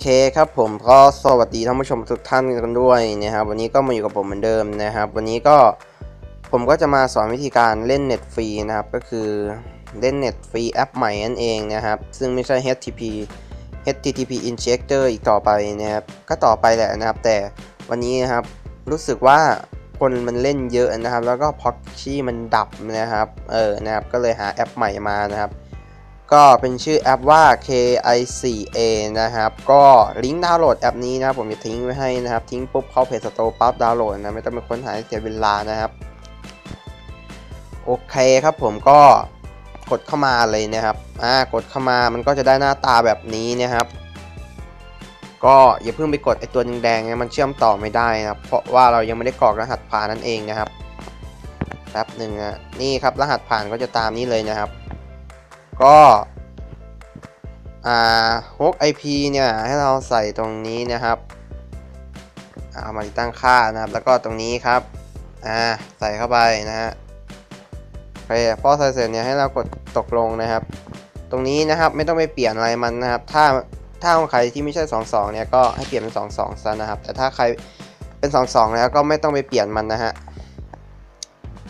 เคครับผมก็สวัสดีท่านผู้ชมทุกท่านกันด้วยนะครับวันนี้ก็มาอยู่กับผมเหมือนเดิมนะครับ วันนี้ก็ผมก็จะมาสอนวิธีการเล่นเน็ตฟรีนะครับก็คือเล่นเน็ตฟรีแอปใหม่นั่นเองนะครับ ซึ่งไม่ใช่ HTTP HTTP injector อีกต่อไปนะครับก็ต่อไปแหละนะครับ แต่วันนี้นะครับรู้สึกว่าคนมันเล่นเยอะนะครับ แล้วก็พ็อกชี่มันดับนะครับเออนะครับก็เลยหาแอปใหม่มานะครับ ก็เป็นชื่อแอปว่า KI4A นะครับ ก็ลิงก์ดาวน์โหลดแอปนี้นะผมจะทิ้งไว้ให้นะครับ ทิ้งปุ๊บเข้าเพจสโตร์ปั๊บดาวน์โหลดนะ ไม่ต้องไปค้นหาเสียเวลานะครับ โอเคครับผมก็กดเข้ามาเลยนะครับอ่ากดเข้ามามันก็จะได้หน้าตาแบบนี้นะครับ ก็อย่าเพิ่งไปกดไอตัวแดงๆนะมันเชื่อมต่อไม่ได้นะครับ เพราะว่าเรายังไม่ได้กรอกรหัสผ่านนั่นเองนะครับแป๊บหนึ่งนะนี่ครับรหัสผ่านก็จะตามนี้เลยนะครับ ก็อ่า hook IP เนี่ยให้เราใส่ตรงนี้นะครับเอามาติดตั้งค่านะครับ แล้วก็ตรงนี้ครับอ่าใส่เข้าไปนะฮะโอเคพอใส่เสร็จเนี่ยให้เรากดตกลงนะครับ ตรงนี้นะครับไม่ต้องไปเปลี่ยนอะไรมันนะครับ ถ้าถ้าของใครที่ไม่ใช่ 22 เนี่ยก็ให้เปลี่ยนเป็น 22 ซะนะครับ แต่ถ้าใครเป็น 22 แล้วก็ไม่ต้องไปเปลี่ยนมันนะฮะ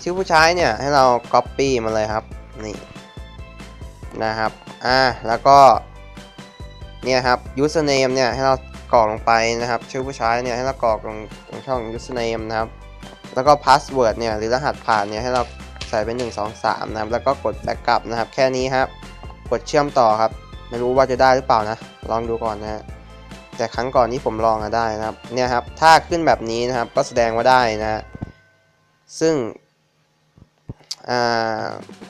ชื่อผู้ใช้เนี่ยให้เรา copy มาเลยครับนี่ นะครับ อ่า แล้วก็ เนี่ยครับ username เนี่ยให้เรากรอกลงไปนะครับ ชื่อผู้ใช้เนี่ยให้เรากรอกลงตรงช่อง username นะครับ แล้วก็ password เนี่ยหรือรหัสผ่านเนี่ยให้เราใส่เป็น 1 2 3 นะครับ แล้วก็กด backup นะครับ แค่นี้ครับ กดเชื่อมต่อครับ ไม่รู้ว่าจะได้หรือเปล่านะ ลองดูก่อนนะฮะ แต่ครั้งก่อนที่ผมลองอะได้นะครับ เนี่ยครับ ถ้าขึ้นแบบนี้นะครับ ก็แสดงว่าได้นะ ซึ่ง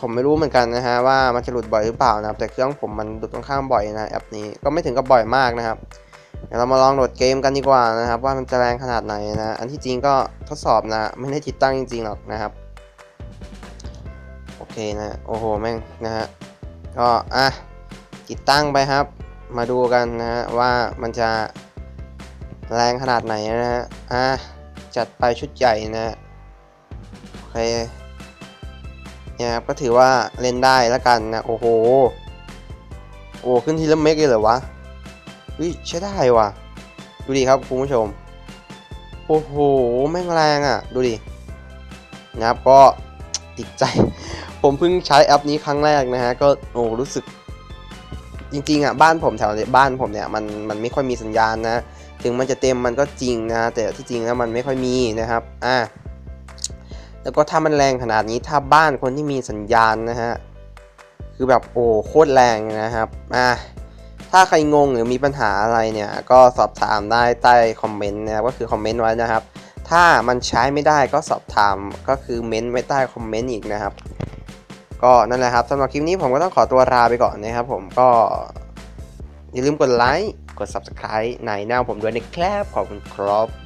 ผมไม่รู้เหมือนกันนะฮะว่ามันจะหลุดบ่อยหรือเปล่านะครับแต่เครื่องผมมันหลุดค่อนข้างบ่อยนะแอปนี้ก็ไม่ถึงกับบ่อยมากนะครับเดี๋ยวเรามาลองโหลดเกมกันดีกว่านะครับ ว่ามันจะแรงขนาดไหนนะอันที่จริงก็ทดสอบนะไม่ได้ติดตั้งจริงๆหรอกนะครับโอเคนะโอ้โหแม่งนะฮะก็อะติดตั้งไปครับ มาดูกันนะฮะว่ามันจะแรงขนาดไหนนะฮะอะจัดไปชุดใหญ่นะฮะโอเค เนี่ยครับก็ถือว่าเล่นได้แล้วกันนะโอ้โหโอ้ขึ้นทีละเมกเลยเหรอวะวิใช้ได้ว่ะ ดูดิครับคุณผู้ชม โอ้โหแม่งแรงอะ ดูดินะครับก็ติดใจ ผมเพิ่งใช้แอปนี้ครั้งแรกนะฮะ ก็โอ้รู้สึก จริงๆอะบ้านผมแถวบ้านผมเนี่ยมันมันไม่ค่อยมีสัญญาณนะ ถึงมันจะเต็มมันก็จริงนะ แต่ที่จริงแล้วมันไม่ค่อยมีนะครับ อะ แล้วก็ถ้ามันแรงขนาดนี้ถ้าบ้านคนที่มีสัญญาณนะฮะคือแบบโอ้โคตรแรงนะครับอะถ้าใครงงหรือมีปัญหาอะไรเนี่ยก็สอบถามได้ใต้คอมเมนต์นะครับก็คือคอมเมนต์ไว้นะครับ ถ้ามันใช้ไม่ได้ก็สอบถามก็คือเม้นต์ไว้ใต้คอมเมนต์อีกนะครับ ก็นั่นแหละครับสำหรับคลิปนี้ผมก็ต้องขอตัวลาไปก่อนนะครับผมก็อย่าลืมกดไลค์กด subscribe ในหน้าผมด้วยนะครับขอบคุณครับ